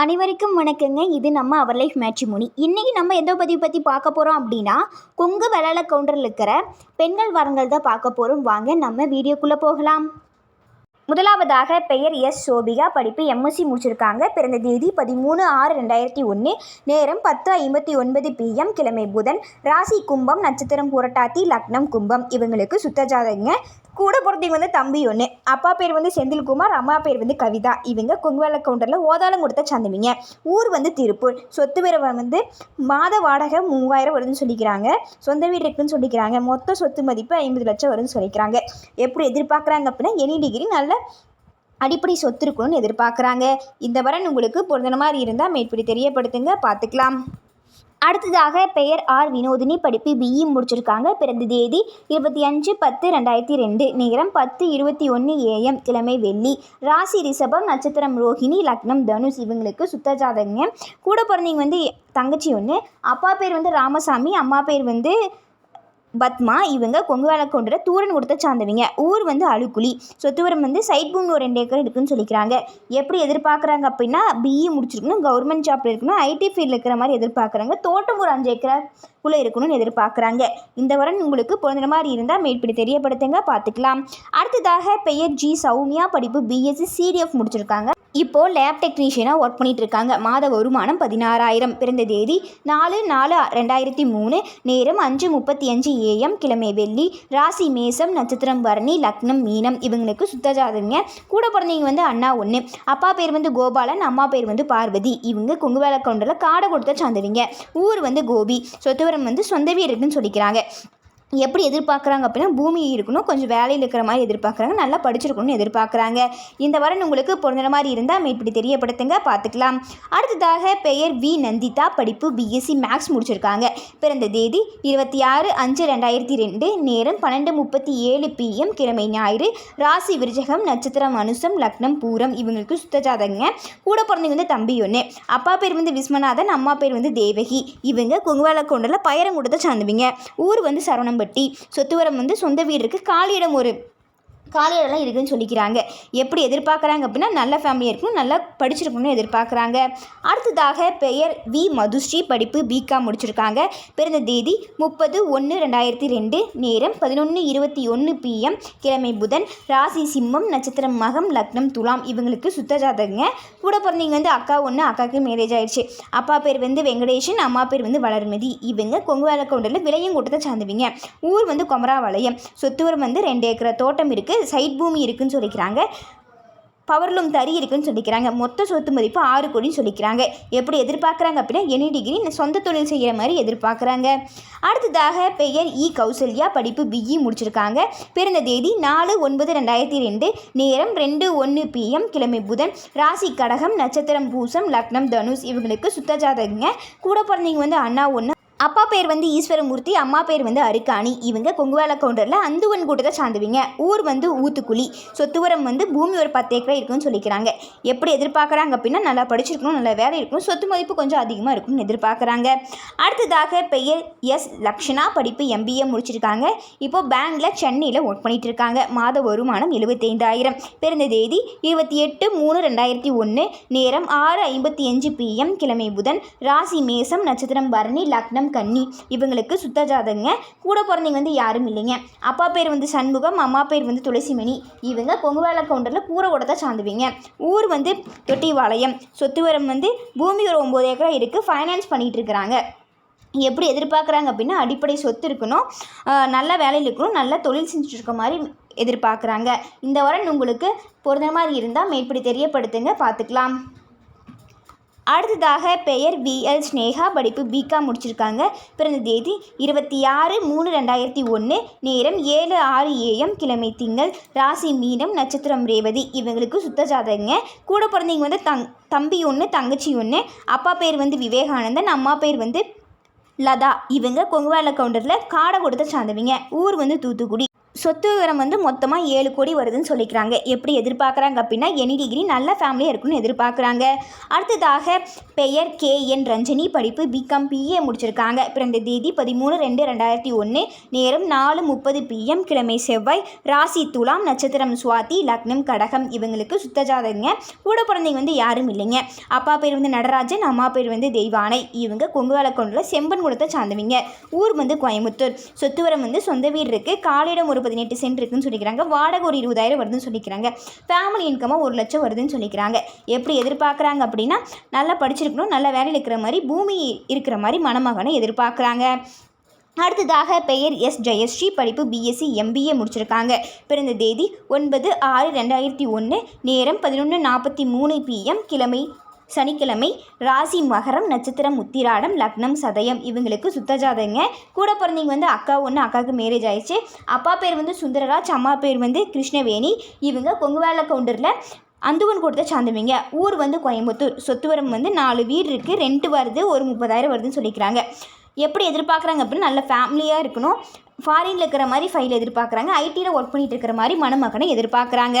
அனைவருக்கும் வணக்கங்க. இது நம்ம அவர் லைஃப் மேட்ரிமோனி இன்றைக்கி நம்ம எந்த பதிவு பற்றி பார்க்க போகிறோம் அப்படின்னா கொங்கு வெள்ளாள கவுண்டரில் இருக்கிற பெண்கள் வரங்கள் தான் பார்க்க போகிறோம் வாங்க நம்ம வீடியோக்குள்ளே போகலாம். முதலாவதாக பெயர் எஸ் சோபிகா. படிப்பு எம்எஸ்சி முடிச்சிருக்காங்க. பிறந்த தேதி பதிமூணு ஆறு ரெண்டாயிரத்தி ஒன்று. நேரம் பத்து ஐம்பத்தி ஒன்பது பிஎம் கிழமை புதன். ராசி கும்பம் நட்சத்திரம் புரட்டாத்தி லக்னம் கும்பம். இவங்களுக்கு சுத்த ஜாதகங்க. கூட பிறந்தவங்க வந்து தம்பி ஒன்று அப்பா பேர் வந்து செந்தில்குமார் அம்மா பேர் வந்து கவிதா. இவங்க கொங்குவேலை கவுண்டரில் ஓதாளம் கொடுத்த சந்தவிங்க ஊர் வந்து திருப்பூர். சொத்து வீர வந்து மாத வாடகை மூவாயிரம் வருதுன்னு சொல்லிக்கிறாங்க. சொந்த வீடு இருக்குன்னு சொல்லிக்கிறாங்க. மொத்த சொத்து மதிப்பு ஐம்பது லட்சம் வருதுன்னு சொல்லிக்கிறாங்க. எப்படி எதிர்பார்க்குறாங்க அப்படின்னா எனி டிகிரி நல்ல அடிப்படை சொத்து இருக்கணும்னு எதிர்பார்க்குறாங்க. இந்த வரன் உங்களுக்கு பொருந்தன மாதிரி இருந்தால் மேற்படி தெரியப்படுத்துங்க. பார்த்துக்கலாம். அடுத்ததாக பெயர் ஆர் வினோதினி படிப்பு பிஇ முடிச்சிருக்காங்க. பிறந்த தேதி இருபத்தி அஞ்சு பத்து ரெண்டாயிரத்தி ரெண்டு நேரம் பத்து இருபத்தி ஒன்று ஏஎம் கிழமை வெள்ளி. ராசி ரிஷபம் நட்சத்திரம் ரோஹிணி லக்னம் தனுஷ் இவங்களுக்கு சுத்த ஜாதகங்க கூட பிறந்தவங்க வந்து தங்கச்சி ஒன்று அப்பா பேர் வந்து ராமசாமி அம்மா பேர் வந்து பத்மா இவங்க கொங்கு வழக்கொன்ற தூரன் கொடுத்த சார்ந்தவங்க ஊர் வந்து அழுக்குழி. சொத்துவரம் வந்து சைட் பூமி ஒரு ரெண்டு ஏக்கர் இருக்குன்னு சொல்லிக்கிறாங்க. எப்படி எதிர்பார்க்குறாங்க அப்படின்னா பிஇ முடிச்சிருக்கணும் கவர்மெண்ட் ஜாப்ல இருக்கணும் ஐடி ஃபீல்டில் இருக்கிற மாதிரி எதிர்பார்க்குறாங்க. தோட்டம் ஒரு அஞ்சு ஏக்கருக்குள்ளே இருக்கணும்னு எதிர்பார்க்குறாங்க. இந்த வரன் உங்களுக்கு பிறந்த மாதிரி இருந்தால் மேற்படி தெரியப்படுத்துங்க பார்த்துக்கலாம். அடுத்ததாக பெயர் ஜி சௌமியா படிப்பு பிஎஸ்சி சிடிஎஃப் முடிச்சிருக்காங்க. இப்போது லேப் டெக்னீஷியனாக ஒர்க் பண்ணிகிட்ருக்காங்க இருக்காங்க மாத வருமானம் பதினாறாயிரம். பிறந்த தேதி நாலு நாலு ரெண்டாயிரத்தி மூணு. நேரம் அஞ்சு முப்பத்தி அஞ்சு ஏஎம் கிழமை வெள்ளி. ராசி மேசம் நட்சத்திரம் பரணி லக்னம் மீனம். இவங்களுக்கு சுத்தஜாதகங்க கூட பிறந்தவங்க வந்து அண்ணா ஒன்று அப்பா பேர் வந்து கோபாலன் அம்மா பேர் வந்து பார்வதி. இவங்க குங்குவேலை கொண்டில் கவுண்டரில் காடை கொடுத்த சார்ந்தவங்க ஊர் வந்து கோபி. சொத்துவரம் வந்து சொந்த வீடு இருக்குன்னு சொல்லிக்கிறாங்க. எப்படி எதிர்பார்க்குறாங்க அப்படின்னா பூமி இருக்கணும் கொஞ்சம் வேலையில் இருக்கிற மாதிரி எதிர்பார்க்குறாங்க நல்லா படிச்சிருக்கணும்னு எதிர்பார்க்குறாங்க. இந்த வாரம் உங்களுக்கு பொருந்துற மாதிரி இருந்தால் இப்படி தெரியப்படுத்துங்க பார்த்துக்கலாம். அடுத்ததாக பெயர் வி. நந்திதா படிப்பு பிஎஸ்சி மேக்ஸ் முடிச்சிருக்காங்க. பிறந்த தேதி இருபத்தி ஆறு அஞ்சு ரெண்டாயிரத்தி ரெண்டு நேரம் பன்னெண்டு முப்பத்தி ஏழு பிஎம் கிழமை ஞாயிறு ராசி விருஜகம் நட்சத்திரம் அனுசம் லக்னம் பூரம் இவங்களுக்கு சுத்தஜாதகங்க கூட பிறந்தவங்க வந்து தம்பி ஒன்று அப்பா பேர் வந்து விஸ்வநாதன் அம்மா பேர் வந்து தேவகி. இவங்க கொங்குவேல கொண்டல பயரம் கொடுத்த ஊர் வந்து சரவணம் சரவணம்பட்டி சொத்துவரம் வந்து சொந்த வீடு இருக்குது காலியிடம் ஒரு காலியிடம்லாம் இருக்குதுன்னு சொல்லிக்கிறாங்க. எப்படி எதிர்பார்க்குறாங்க அப்படின்னா நல்ல ஃபேமிலியாக இருக்கணும் நல்லா படிச்சிருக்கணும்னு எதிர்பார்க்குறாங்க. அடுத்ததாக பெயர் வி. மதுஸ்ரீ படிப்பு பிகாம் முடிச்சிருக்காங்க. பிறந்த தேதி முப்பது ஒன்று ரெண்டாயிரத்தி ரெண்டு நேரம் பதினொன்று இருபத்தி ஒன்று பிஎம் கிழமை புதன் ராசி சிம்மம் நட்சத்திரம் மகம் லக்னம் துலாம் இவங்களுக்கு சுத்த ஜாதகங்க. கூட பிறந்தவங்க வந்து அக்கா ஒன்று அக்காவுக்கு மேரேஜ் ஆயிடுச்சு. அப்பா பேர் வந்து வெங்கடேஷன் அம்மா பேர் வந்து வளர்மதி. இவங்க கொங்கு வேலை கவுண்டரில் விளையும் கூட்டத்தை சார்ந்தவங்க. ஊர் வந்து கொமராவளையம். சொத்துவரம் வந்து ரெண்டு ஏக்கர் தோட்டம் இருக்குது சைட் பூமி இருக்குன்னு சொல்லிக்கிறாங்க. பவர்லூம் தறி இருக்குன்னு சொல்லிக்கிறாங்க. மொத்த சொத்து மதிப்பு ஆறு கோடின்னு சொல்லிக்கிறாங்க. எப்படி எதிர்பார்க்குறாங்க அப்படின்னா எனி டிகிரி சொந்த தொழில் செய்கிற மாதிரி எதிர்பார்க்குறாங்க. அடுத்ததாக பெயர் இ. கௌசல்யா படிப்பு பிஇ முடிச்சிருக்காங்க. பிறந்த தேதி நாலு ஒன்பது ரெண்டாயிரத்தி ரெண்டு. நேரம் ரெண்டு ஒன்று பிஎம் கிழமை புதன். ராசி கடகம் நட்சத்திரம் பூசம் லக்னம் தனுஷ் இவங்களுக்கு சுத்த ஜாதகங்க. கூட பிறந்தவங்க வந்து அண்ணா ஒன்று அப்பா பேர் வந்து ஈஸ்வரமூர்த்தி அம்மா பேர் வந்து அருக்காணி. இவங்க கொங்குவேல கவுண்டரில் அந்துவன் கூட்டத்தை சார்ந்துவிங்க. ஊர் வந்து ஊத்துக்குழி. சொத்துவரம் வந்து பூமி ஒரு பத்து ஏக்கரா இருக்குன்னு சொல்லிக்கிறாங்க. எப்படி எதிர்பார்க்குறாங்க அப்படின்னா நல்லா படிச்சிருக்கணும் நல்ல வேலை இருக்கணும். சொத்து மதிப்பு கொஞ்சம் அதிகமாக இருக்கும்னு எதிர்பார்க்குறாங்க. அடுத்ததாக பெயர் எஸ் லக்ஷனா. படிப்பு எம்பிஏ முடிச்சிருக்காங்க. இப்போ பேங்கில் சென்னையில் ஒர்க் பண்ணிட்டு இருக்காங்க மாத வருமானம் எழுபத்தைந்தாயிரம் பிறந்த தேதி இருபத்தி எட்டு மூணு ரெண்டாயிரத்தி ஒன்று நேரம் ஆறு ஐம்பத்தி அஞ்சு பிஎம் கிழமை புதன். ராசி மேசம் நட்சத்திரம் பரணி லக்னம் கன்னி இவங்களுக்கு சுத்த ஜாதகங்க கூட பிறந்தவங்க வந்து யாரும் இல்லைங்க. அப்பா பேர் வந்து சண்முகம் அம்மா பேர் வந்து துளசிமணி. இவங்க பொங்குவேல கவுண்டரில் கூரை தான் சார்ந்துவீங்க ஊர் வந்து தொட்டிவாளையம். சொத்துவரம் வந்து பூமி ஒரு ஒம்பது ஏக்கரா இருக்குது ஃபைனான்ஸ் பண்ணிகிட்டு இருக்கிறாங்க. எப்படி எதிர்பார்க்குறாங்க அப்படின்னா அடிப்படை சொத்து இருக்கணும். நல்ல வேலையில் இருக்கணும். நல்ல தொழில் செஞ்சுட்டு இருக்க மாதிரி எதிர்பார்க்குறாங்க. இந்த வாரம் உங்களுக்கு பொருந்த மாதிரி இருந்தால் மேற்படி தெரியப்படுத்துங்க. பார்த்துக்கலாம். அடுத்ததாக பெயர் விஎல் ஸ்னேகா படிப்பு பிகாம் முடிச்சிருக்காங்க. பிறந்த தேதி இருபத்தி ஆறு மூணு ரெண்டாயிரத்தி ஒன்று நேரம் ஏழு ஆறு ஏஎம் கிழமை திங்கள் ராசி மீனம் நட்சத்திரம் ரேவதி. இவங்களுக்கு சுத்த ஜாதகங்க. கூட பிறந்தவங்க வந்து தங் தம்பி ஒன்று தங்கச்சி ஒன்று அப்பா பேர் வந்து விவேகானந்தன் அம்மா பேர் வந்து லதா. இவங்க கொங்குவேல கவுண்டரில் காடை கொடுத்த சார்ந்தவங்க ஊர் வந்து தூத்துக்குடி. சொத்து விவரம் வந்து மொத்தமாக ஏழு கோடி வருதுன்னு சொல்லிக்கிறாங்க. எப்படி எதிர்பார்க்குறாங்க அப்படின்னா எனி டிகிரி நல்ல ஃபேமிலியாக இருக்குன்னு எதிர்பார்க்குறாங்க. அடுத்ததாக பெயர் கே என் ரஞ்சனி படிப்பு பிகாம் பிஏ முடிச்சிருக்காங்க. பிறந்த தேதி பதிமூணு ரெண்டு ரெண்டாயிரத்தி ஒன்று நேரம் நாலு முப்பது பிஎம் கிழமை செவ்வாய் ராசி துலாம் நட்சத்திரம் சுவாதி லக்னம் கடகம் இவங்களுக்கு சுத்தஜாதகங்க கூட பிறந்தவங்க வந்து யாரும் இல்லைங்க. அப்பா பேர் வந்து நடராஜன் அம்மா பேர் வந்து தெய்வானை. இவங்க கொங்கு வேலக்கொண்டில் செம்பன் குளத்தை சார்ந்தவங்க. ஊர் வந்து கோயம்புத்தூர். சொத்துவரம் வந்து சொந்த வீடு இருக்குது காலிடம் ஒரு பதினெட்டு சென்ட் இருக்குன்னு சொல்லிக்கிறாங்க. வாடகை ஒரு இருபதாயிரம் வருதுன்னு சொல்லிக்கிறாங்க. ஃபேமிலி இன்கமாக ஒரு லட்சம் வருதுன்னு சொல்லிக்கிறாங்க. எப்படி எதிர்பார்க்குறாங்க அப்படின்னா நல்லா படிச்சிருக்கணும் நல்ல வேலையில் இருக்கிற மாதிரி பூமி இருக்கிற மாதிரி மணமகனை எதிர்பார்க்குறாங்க. அடுத்ததாக பெயர் எஸ் ஜெயஸ்ரீ படிப்பு பிஎஸ்சி எம்பிஏ முடிச்சிருக்காங்க. பிறந்த தேதி ஒன்பது ஆறு ரெண்டாயிரத்தி ஒன்று நேரம் பதினொன்று நாற்பத்தி மூணு பிஎம் கிழமை சனிக்கிழமை ராசி மகரம் நட்சத்திரம் உத்திராடம் லக்னம் சதயம் இவங்களுக்கு சுத்தஜாதங்க கூட பிறந்தவங்க வந்து அக்கா ஒன்று அக்காவுக்கு மேரேஜ் ஆயிடுச்சு. அப்பா பேர் வந்து சுந்தரராஜ் அம்மா பேர் வந்து கிருஷ்ணவேணி. இவங்க கொங்குவேல கவுண்டரில் அந்துவன் கொடுத்த சார்ந்தவங்க. ஊர் வந்து கோயம்புத்தூர். சொத்துவரம் வந்து நாலு வீடு இருக்குது ரெண்ட்டு வருது. ஒரு முப்பதாயிரம் வருதுன்னு சொல்லிக்கிறாங்க. எப்படி எதிர்பார்க்குறாங்க அப்படின்னு நல்ல ஃபேமிலியாக இருக்கணும். ஃபாரினில் இருக்கிற மாதிரி ஃபைல் எதிர்பார்க்குறாங்க. ஐடியில் ஒர்க் பண்ணிகிட்டு இருக்கிற மாதிரி மணமகனை எதிர்பார்க்குறாங்க.